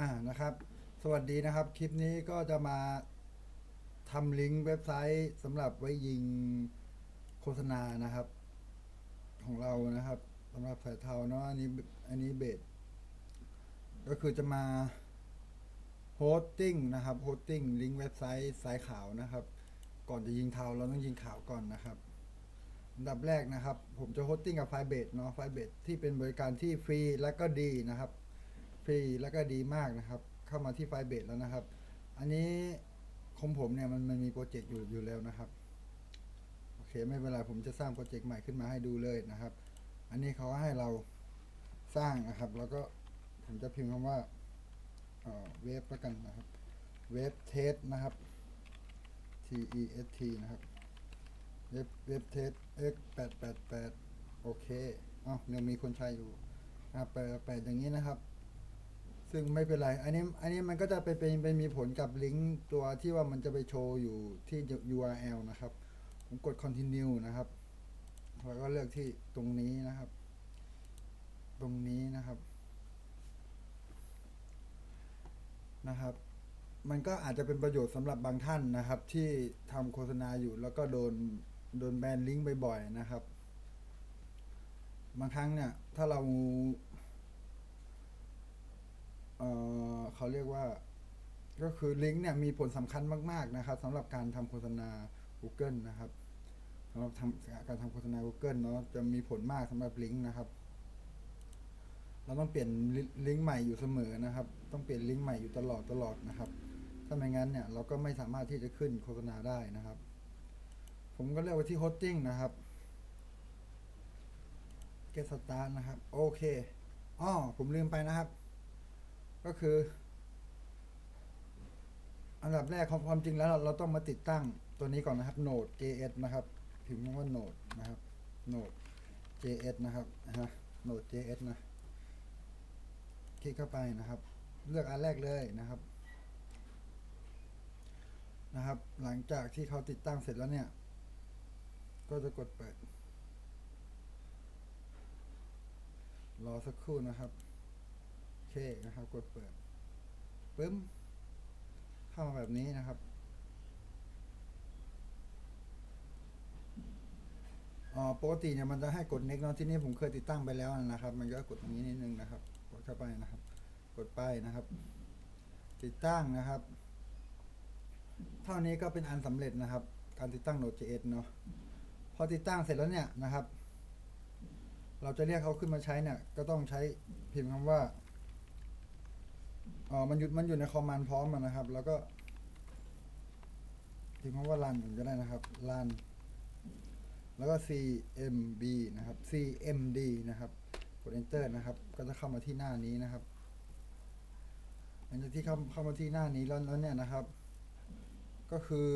อ่านะครับ สวัสดีนะครับ คลิปนี้ก็จะมาทำลิงก์เว็บไซต์สำหรับไว้ยิงโฆษณานะครับ ของเรานะครับสำหรับสายเทาเนาะอันนี้อันนี้เบสก็คือจะมาโฮสติ้งนะครับโฮสติ้งลิงก์เว็บไซต์สายขาวนะครับ ก่อนจะยิงเทาเราต้องยิงขาวก่อนนะครับอันดับแรกนะครับ ผมจะโฮสติ้งกับไฟเบสเนาะไฟเบสที่เป็นบริการที่ฟรีและก็ดีนะครับ ฟรีแล้วก็ดีมากนะครับ เข้ามาที่ไฟเบสแล้วนะครับ อันนี้ของผมเนี่ยมันมันมีโปรเจกต์อยู่อยู่แล้วนะครับ โอเคไม่เป็นไรผมจะสร้างโปรเจกต์ใหม่ขึ้นมาให้ดูเลยนะครับ อันนี้เขาให้เราสร้างนะครับ แล้วก็ผมจะพิมพ์คำว่าเวฟแล้วกันนะครับเวฟเทสนะครับ T E S T นะครับเว็บเว็บเทส x แปดแปดแปดโอเคอ้าวยังมีคนใช้อยู่นะครับแปดแปดอย่างนี้นะครับ ซึ่งไม่เป็นไร อันนี้อันนี้มันก็จะไปเป็นไปมีผลกับลิงก์ตัวที่ว่ามันจะไปโชว์อยู่ที่ URL นะครับ ผมกด continue นะครับแล้วก็เลือกที่ตรงนี้นะครับ ตรงนี้นะครับนะครับ มันก็อาจจะเป็นประโยชน์สำหรับบางท่านนะครับ ที่ทำโฆษณาอยู่แล้วก็โดนโดนแบนลิงก์บ่อยๆนะครับ บางครั้งเนี่ย ถ้าเรา เเขาเรียกว่า ก็คือลิงก์เนี่ยมีผลสำคัญมาก ๆ นะครับสำหรับการทำโฆษณา Google นะครับสำหรับทำการทำโฆษณา Google เนาะจะมีผลมากสำหรับลิงก์นะครับเราต้องเปลี่ยนลิงก์ใหม่อยู่เสมอนะครับ ต้องเปลี่ยนลิงก์ใหม่อยู่ตลอดตลอดนะครับ ถ้าไม่งั้นเนี่ยเราก็ไม่สามารถที่จะขึ้นโฆษณาได้นะครับ ผมก็เลือกไว้ที่ hosting นะครับ get start นะครับ โอเคอ้อผมลืมไปนะครับ ก็คือ อันดับแรกของความจริงแล้วเราต้องมาติดตั้งตัวนี้ก่อนนะครับ Node JS นะครับพิมพ์ว่า Node นะครับ Node JS นะครับนะฮะ Node JS นะคลิกเข้าไปนะครับ เลือกอันแรกเลยนะครับนะครับ หลังจากที่เขาติดตั้งเสร็จแล้วเนี่ย ก็จะกดเปิด รอสักครู่นะครับ เคนะครับ กดเปิดปึ้ม เข้ามาแบบนี้นะครับอ๋อปกติเนี่ยมันจะให้กด next เนาะที่นี่ผมเคยติดตั้งไปแล้วนะครับ มันก็กดตรงนี้นิดนึงนะครับ กดเข้าไปนะครับ กดไปนะครับ ติดตั้งนะครับ เท่านี้ก็เป็นอันสำเร็จนะครับ การติดตั้ง Node.js เนาะพอติดตั้งเสร็จแล้วเนี่ยนะครับ เราจะเรียกเขาขึ้นมาใช้เนี่ย ก็ต้องใช้พิมพ์คำว่า อ๋อมันอยู่มันอยู่ในคอมมานด์พร้อมนะครับ แล้วก็พิมพ์คำว่า run ก็ได้นะครับ run แล้วก็ cmb นะครับ cmd นะครับ กด enter นะครับ ก็จะเข้ามาที่หน้านี้นะครับหลังจากที่เข้าเข้ามาที่หน้านี้แล้วแล้วเนี่ยนะครับ ก็คือ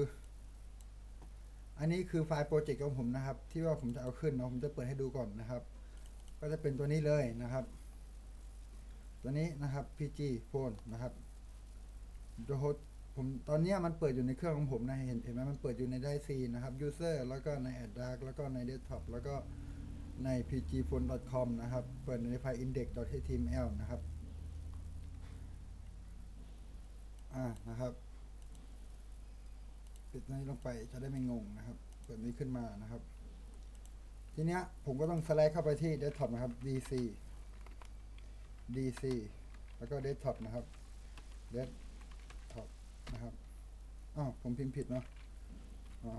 อันนี้คือไฟล์โปรเจกต์ของผมนะครับ ที่ว่าผมจะเอาขึ้นเนาะผมจะเปิดให้ดูก่อนนะครับ ก็จะเป็นตัวนี้เลยนะครับ ตัวนี้นะครับ PG Phone นะครับโฮสผมตอนนี้มันเปิดอยู่ในเครื่องของผมนะเห็นเห็นไหมมันเปิดอยู่ในไดซีนะครับ User แล้วก็ใน Ad Dark แล้วก็ใน Desktop แล้วก็ใน pgphone.com นะครับ เปิดในไฟล์ index.html นะครับ อ่านะครับปิดนี้ลงไปจะได้ไม่งงนะครับ เปิดนี้ขึ้นมานะครับ ทีเนี้ยผมก็ต้องสไลด์เข้าไปที่ Desktop นะครับ DC DC แล้วก็ Desktop นะครับ Desktop นะครับอ้าวผมพิมพ์ผิดเนาะอ๋อ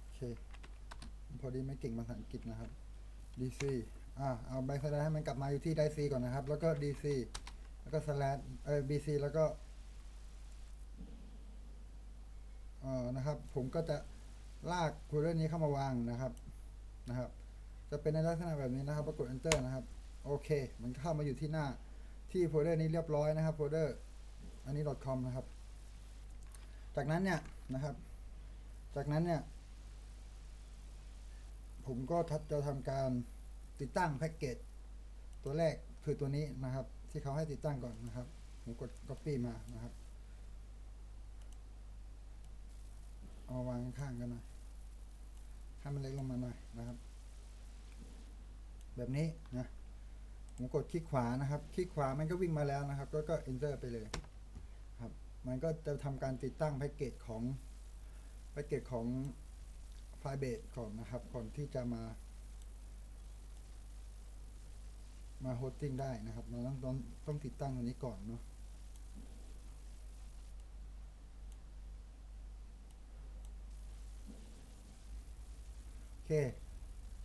โอเค พอดีไม่เก่งภาษาอังกฤษนะครับ DC อ่าเอาใบสไลด์ให้มันกลับมาอยู่ที่ DC ก่อนนะครับ แล้วก็ DC แล้วก็สแลดเออ BC แล้วก็เอ่อนะครับ ผมก็จะลากโฟลเดอร์นี้เข้ามาวางนะครับนะครับ จะเป็นในลักษณะแบบนี้นะครับปรากด enter นะครับ โอเค มันเข้ามาอยู่ที่หน้าที่โฟลเดอร์นี้เรียบร้อยนะครับโฟลเดอร์อันนี้ .com นะครับ จากนั้นเนี่ยนะครับ จากนั้นเนี่ย ผมก็ทัดจะทำการติดตั้งแพ็กเกจตัวแรกคือตัวนี้นะครับ ที่เขาให้ติดตั้งก่อนนะครับผมกด copy มานะครับเอาวางข้างๆกันหน่อยให้มันเล็กลงมาหน่อยนะครับ แบบนี้นะ ผมกดคลิกขวานะครับ คลิกขวามันก็วิ่งมาแล้วนะครับก็ก็ enter ไปเลยครับ มันก็จะทำการติดตั้งแพ็กเกจของแพ็กเกจของไฟเบสก่อนนะครับ ก่อนที่จะมา มาโฮสติ้งได้นะครับเราต้องต้องต้องติดตั้งตัวนี้ก่อนเนาะโอเค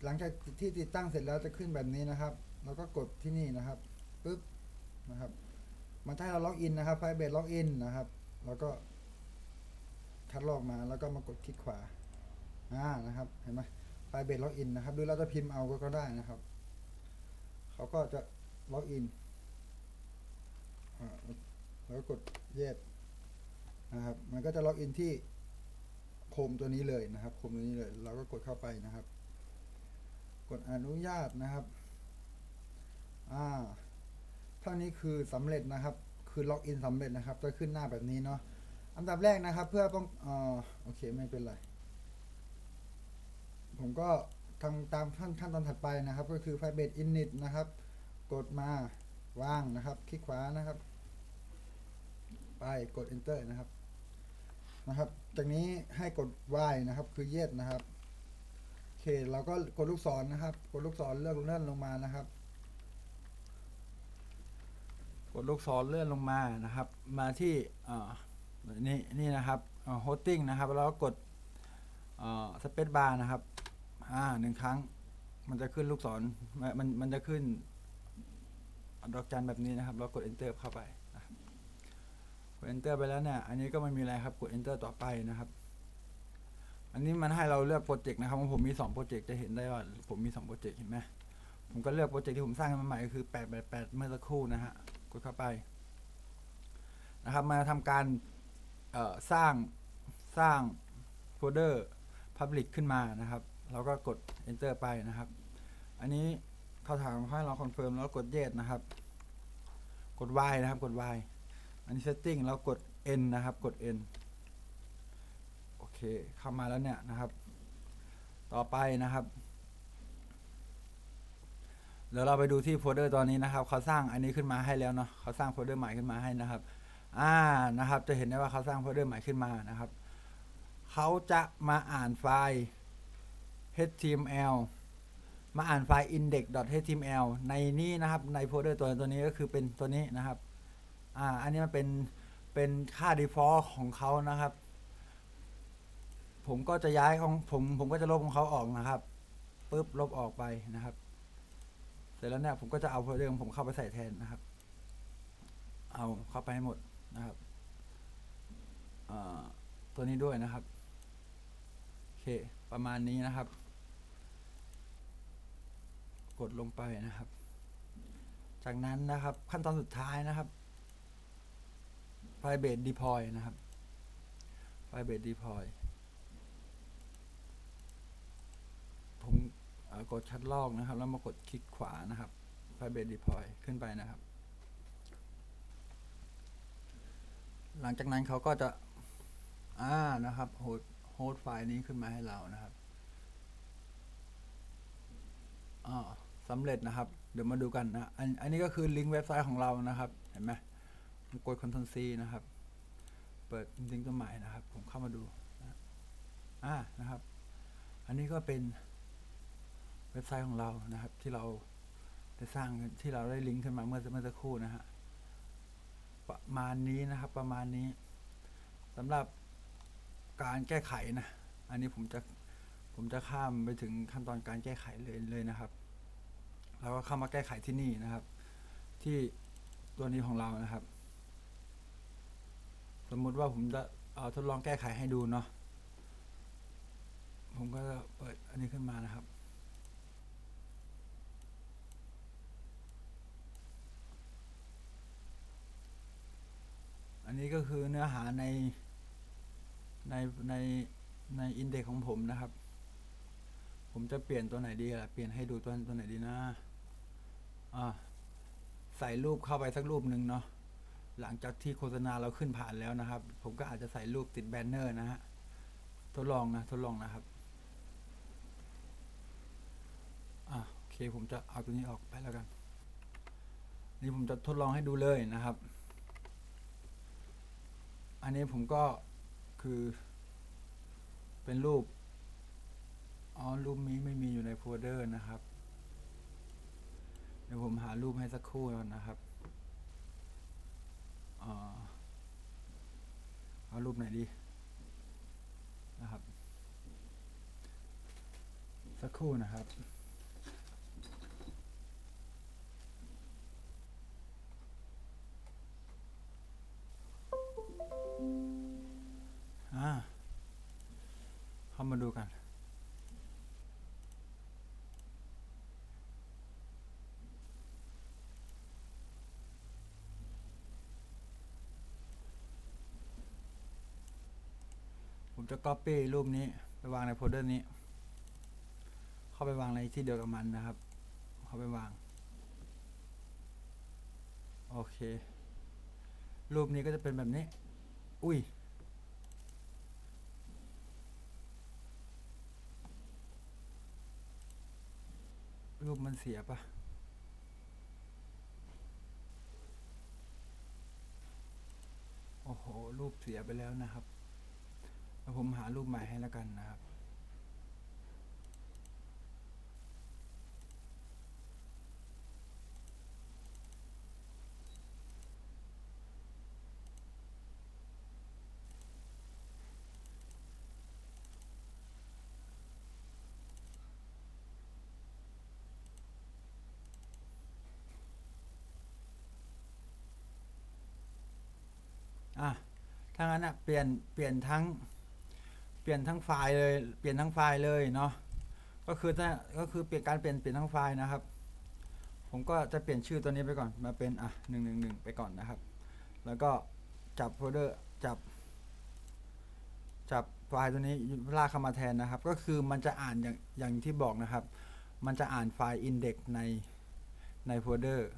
หลังจากที่ติดตั้งเสร็จแล้วจะขึ้นแบบนี้นะครับ เราก็กดที่นี่นะครับปุ๊บนะครับ มันให้เราล็อกอินนะครับไฟเบสล็อกอินนะครับ แล้วก็คัดลอกมาแล้วก็มากดคลิกขวาอ่านะครับเห็นไหมไฟเบสล็อกอินนะครับหรือเราจะพิมพ์เอาก็ได้นะครับเขาก็จะล็อกอินอ่าแล้วก็กดเยสนะครับ มันก็จะล็อกอินที่โคมตัวนี้เลยนะครับโคมตัวนี้เลย เราก็กดเข้าไปนะครับ กดอนุญาตนะครับ อ่าเท่านี้คือสำเร็จนะครับ คือล็อกอินสำเร็จนะครับจะขึ้นหน้าแบบนี้เนาะอันดับแรกนะครับ เพื่อป้องอ่อโอเคไม่เป็นไรผมก็ทำตามขั้นขั้นตอนถัดไปนะครับ ก็คือไฟเบสอินนิตนะครับ กดมาวางนะครับ คลิกขวานะครับ ไปกด enter นะครับนะครับ จากนี้ให้กด y นะครับ คือ yes นะครับโอเคเราก็กดลูกศรนะครับ กดลูกศรเลื่อนเลื่อนลงมานะครับ กดลูกศรเลื่อนลงมานะครับ มาที่นี่นี่นะครับโฮสติ้งนะครับ แล้วกดสเปซบาร์นะครับอ่าหนึ่งครั้งมันจะขึ้นลูกศรมันมันมันจะขึ้นดอกจันแบบนี้นะครับ เรากด enter เข้าไปนะกด enter ไปแล้วเนี่ย อันนี้ก็ไม่มีอะไรครับ กด enter ต่อไปนะครับ อันนี้มันให้เราเลือกโปรเจกต์นะครับผมมี2โปรเจกต์จะเห็นได้ว่าผมมี2โปรเจกต์เห็นไหมผมก็เลือกโปรเจกต์ที่ผมสร้างมาใหม่ก็คือ888เมื่อสักครู่นะฮะ กดเข้าไปนะครับมาทำการสร้างสร้างโฟลเดอร์ Public ขึ้นมานะครับ เราก็กด Enter ไปนะครับ อันนี้เขาถามให้เราคอนเฟิร์มแล้วกด Yes นะครับ กด Y นะครับกด Y อันนี้ Setting แล้วกด N นะครับ กด N โอเคเข้ามาแล้วเนี่ยนะครับ ต่อไปนะครับ เดี๋ยวเราไปดูที่โฟลเดอร์ตอนนี้นะครับเขาสร้างอันนี้ขึ้นมาให้แล้วเนาะเขาสร้างโฟลเดอร์ใหม่ขึ้นมาให้นะครับ อ่านะครับ จะเห็นได้ว่าเขาสร้างโฟลเดอร์ใหม่ขึ้นมานะครับเขาจะมาอ่านไฟล์ html มาอ่านไฟล์ index.html ในนี้นะครับในโฟลเดอร์ตัวตัวนี้ก็คือเป็นตัวนี้นะครับ อ่า อันนี้มันเป็นเป็นค่า default ของเขานะครับ ผมก็จะย้ายของผมผมก็จะลบของเขาออกนะครับปุ๊บลบออกไปนะครับ ร็จแล้วเนี่ยผมก็จะเอาโฟลเดอร์ของผมเข้าไปใส่แทนนะครับ เอาเข้าไปให้หมดนะครับตัวนี้ด้วยนะครับโอเคประมาณนี้นะครับ กดลงไปนะครับ จากนั้นนะครับขั้นตอนสุดท้ายนะครับ private deploy นะครับ private deploy ผมเอ่อ กดคัดลอกนะครับ แล้วมากดคลิกขวานะครับ private deploy ขึ้นไปนะครับ หลังจากนั้นเขาก็จะอ่านะครับโฮสโฮสไฟล์นี้ขึ้นมาให้เรานะครับอ่าสำเร็จนะครับ เดี๋ยวมาดูกันนะอันอันนี้ก็คือลิงก์เว็บไซต์ของเรานะครับ เห็นไหมผมกด Ctrl C นะครับ เปิดลิงก์ตัวใหม่นะครับ ผมเข้ามาดูนะอ่านะครับ อันนี้ก็เป็น เว็บไซต์ของเรานะครับ ที่เราได้สร้างที่เราได้ลิงก์ขึ้นมาเมื่อเมื่อสักครู่นะฮะประมาณนี้นะครับประมาณนี้สำหรับการแก้ไขนะ อันนี้ผมจะผมจะข้ามไปถึงขั้นตอนการแก้ไขเลยเลยนะครับแล้วก็เข้ามาแก้ไขที่นี่นะครับ ที่ตัวนี้ของเรานะครับ สมมุติว่าผมจะเอาทดลองแก้ไขให้ดูเนาะผมก็จะเปิดอันนี้ขึ้นมานะครับ นนี้ก็คือเนื้อหาในในในในอินเด็กของผมนะครับ ผมจะเปลี่ยนตัวไหนดีล่ะ เปลี่ยนให้ดูตัวตัวไหนดีนะ อ่า ใส่รูปเข้าไปสักรูปหนึ่งเนาะ หลังจากที่โฆษณาเราขึ้นผ่านแล้วนะครับ ผมก็อาจจะใส่รูปติดแบนเนอร์นะฮะ ทดลองนะ ทดลองนะครับ อ่าโอเค ผมจะเอาตัวนี้ออกไปแล้วกัน นี่ผมจะทดลองให้ดูเลยนะครับ อันนี้ผมก็คือ เป็นรูป อ๋อ รูปนี้ไม่มีอยู่ในโฟลเดอร์นะครับ เดี๋ยวผมหารูปให้สักครู่นนะครับอเอารูปไหนดีนะครับ สักครู่นะครับามาดูกัน ผมจะ copy รูปนี้ไปวางในโฟลเดอร์นี้ เข้าไปวางในที่เดียวกับมันนะครับ เข้าไปวาง โอเค รูปนี้ก็จะเป็นแบบนี้ อุ้ย รูปมันเสียปะโอ้โห รูปเสียไปแล้วนะครับ แล้วผมหารูปใหม่ให้แล้วกันนะครับ อะ ถ้างั้นอะเปลี่ยนเปลี่ยนทั้งเปลี่ยนทั้งไฟล์เลย เปลี่ยนทั้งไฟล์เลยเนาะก็คือถ้าก็คือเปลี่ยนการเปลี่ยนเปลี่ยนทั้งไฟล์นะครับ ผมก็จะเปลี่ยนชื่อตัวนี้ไปก่อนมาเป็นอะหนึ่งหนึ่งหนึ่งไปก่อนนะครับ แล้วก็จับโฟลเดอร์จับ จับไฟล์ตัวนี้ลากเข้ามาแทนนะครับ ก็คือมันจะอ่านอย่างอย่างที่บอกนะครับ มันจะอ่านไฟล์ index ในในโฟลเดอร์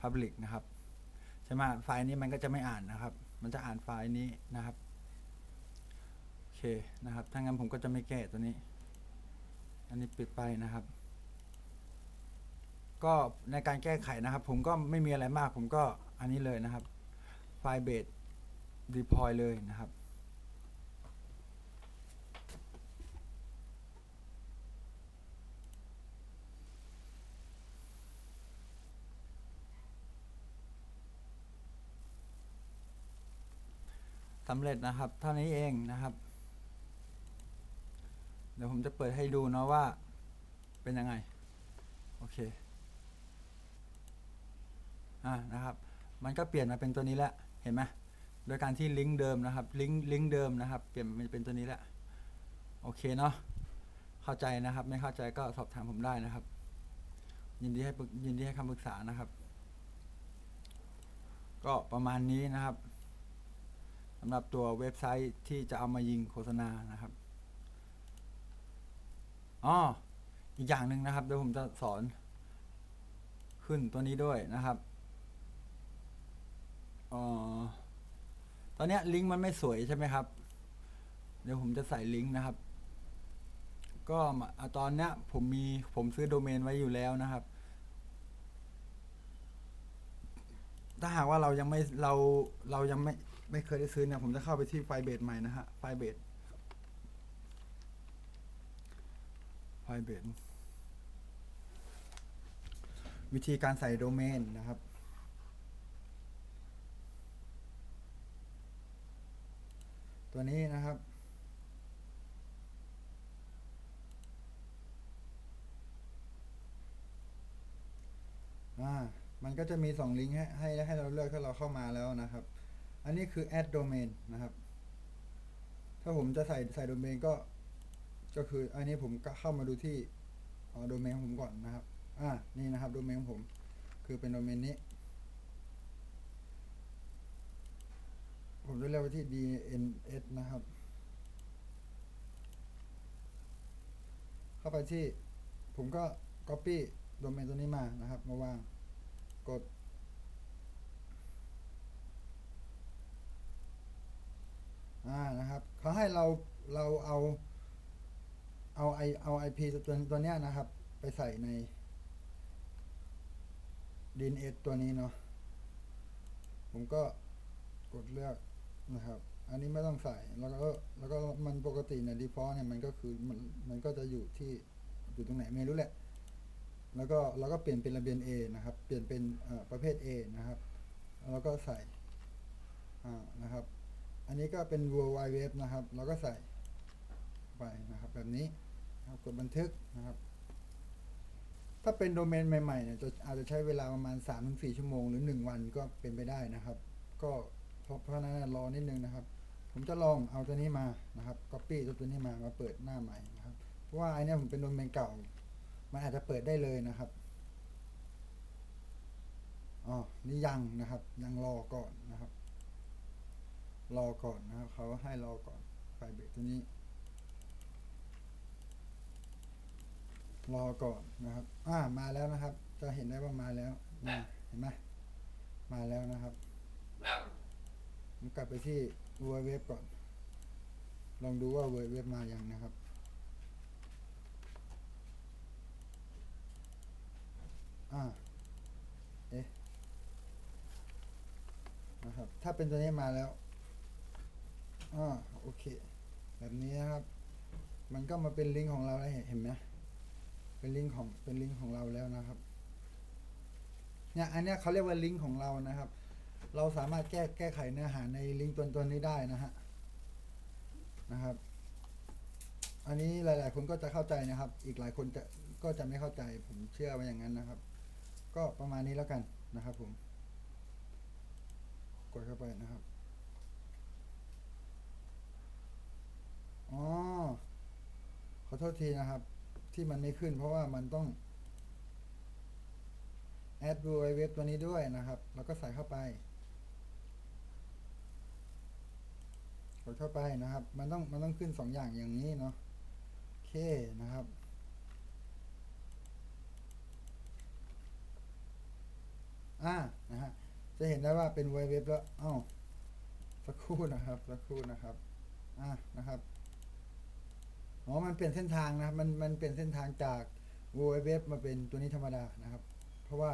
public นะครับใช่ไหมไฟล์นี้มันก็จะไม่อ่านนะครับ มันจะอ่านไฟล์นี้นะครับโอเคนะครับถ้างั้นผมก็จะไม่แก้ตัวนี้ อันนี้ปิดไปนะครับ ก็ในการแก้ไขนะครับ ผมก็ไม่มีอะไรมากผมก็อันนี้เลยนะครับไฟล์เบสดีพอยเลยนะครับ สำเร็จนะครับ เท่านี้เองนะครับ เดี๋ยวผมจะเปิดให้ดูเนาะว่า เป็นยังไง โอเค อ่านะครับ มันก็เปลี่ยนมาเป็นตัวนี้แล้ว เห็นไหมโดยการที่ลิงก์เดิมนะครับ ลิงก์ลิงก์เดิมนะครับ เปลี่ยนมาเป็นตัวนี้แล้ว โอเคเนาะ เข้าใจนะครับ ไม่เข้าใจก็สอบถามผมได้นะครับ ยินดีให้ยินดีให้คำปรึกษานะครับ ก็ประมาณนี้นะครับำหรับตัวเว็บไซต์ที่จะเอามายิงโฆษณานะครับอ๋ออีกอย่างหนึ่งนะครับเดี๋ยวผมจะสอน ขึ้นตัวนี้ด้วยนะครับอ๋อตอนเนี้ยลิงก์มันไม่สวยใช่ไหมครับ เดี๋ยวผมจะใส่ลิงก์นะครับ ก็ตอนเนี้ยผมมีผมซื้อโดเมนไว้อยู่แล้วนะครับ ถ้าหากว่าเรายังไม่เราเรายังไม่ ไม่เคยได้ซื้อเนี่ยผมจะเข้าไปที่ไฟเบสใหม่นะฮะ ไฟเบสไฟเบสวิธีการใส่โดเมนนะครับ ตัวนี้นะครับอ่ามันก็จะมีสองลิงก์ให้ให้ให้เราเลือกถ้าเราเข้ามาแล้วนะครับ อันนี้คือ add domain นะครับ ถ้าผมจะใส่ใส่โดเมนก็ ก็คืออันนี้ผมก็เข้ามาดูที่โดเมนของผมก่อนนะครับ อ่า นี่นะครับโดเมนของผม คือเป็นโดเมนนี้ ผมจะเรียกว่าที่ DNS นะครับ เข้าไปที่ ผมก็ copy โดเมนตัวนี้มานะครับ มาวาง กด อ่านะครับเขาให้เราเราเอาเอาไอเอา IP ตัวตัวตัวเนี้ยนะครับ ไปใส่ใน DNS ตัวนี้เนาะผมก็กดเลือกนะครับ อันนี้ไม่ต้องใส่แล้วก็แล้วก็มันปกติเนี่ย default เนี่ยมันก็คือมันมันก็จะอยู่ที่อยู่ตรงไหนไม่รู้แหละ แล้วก็เราก็เปลี่ยนเป็นระเบียน A นะครับ เปลี่ยนเป็นประเภท A นะครับ แล้วก็ใส่อ่านะครับ อันนี้ก็เป็น World Wide Web นะครับ เราก็ใส่ไปนะครับแบบนี้ครับกดบันทึกนะครับ ถ้าเป็นโดเมนใหม่ๆเนี่ยจะอาจจะใช้เวลาประมาณ 3-4 ชั่วโมงหรือ 1 วันก็เป็นไปได้นะครับ ก็เพราะเพราะนั้นรอนิดนึงนะครับ ผมจะลองเอาตัวนี้มานะครับ copy ตัวตัวนี้มามาเปิดหน้าใหม่นะครับ เพราะว่าไอเนี้ยผมเป็นโดเมนเก่า มันอาจจะเปิดได้เลยนะครับอ๋อนี่ยังนะครับ ยังรอก่อนนะครับ รอก่อนนะครับเขาให้รอก่อนไฟเบรกตัวนี้ รอก่อนนะครับ อ่ามาแล้วนะครับ จะเห็นได้ว่ามาแล้วนี่เห็นไหมมาแล้วนะครับผมกลับไปที่ w w w ก่อน ลองดูว่า w w w มายังนะครับอ่าเอ๊ะนะครับ ถ้าเป็นตัวนี้มาแล้ว อ่าโอเค แบบนี้นะครับ มันก็มาเป็นลิงก์ของเราแล้วเห็นเห็นไหมเป็นลิงก์ของเป็นลิงก์ของเราแล้วนะครับเนี่ยอันเนี้ยเขาเรียกว่าลิงก์ของเรานะครับ เราสามารถแก้แก้ไขเนื้อหาในลิงก์ตัวตัวนี้ได้นะฮะนะครับ อันนี้หลาย ๆ คนก็จะเข้าใจนะครับ อีกหลายคนจะก็จะไม่เข้าใจผมเชื่อว่าอย่างนั้นนะครับ ก็ประมาณนี้แล้วกันนะครับผม กดเข้าไปนะครับ อ๋อ ขอโทษทีนะครับ ที่มันไม่ขึ้น เพราะว่ามันต้องแอด w w w ตัวนี้ด้วยนะครับ แล้วก็ใส่เข้าไปกดเข้าไปนะครับ มันต้องมันต้องขึ้นสองอย่างอย่างนี้เนาะโอเคนะครับ อ่านะฮะจะเห็นได้ว่าเป็นไวเว็บแล้วอ้าวสักครู่นะครับสักครู่นะครับ อ่านะครับ อ๋อ มันเปลี่ยนเส้นทางนะครับมัน มันเปลี่ยนเส้นทางจาก w w w มาเป็นตัวนี้ธรรมดานะครับ เพราะว่า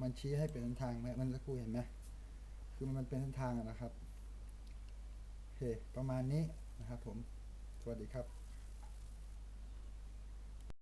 มันชี้ให้เปลี่ยนเส้นทางไหมมันสักครู่เห็นไหมคือมันเป็นเส้นทางนะครับ โอเค ประมาณนี้นะครับผม สวัสดีครับ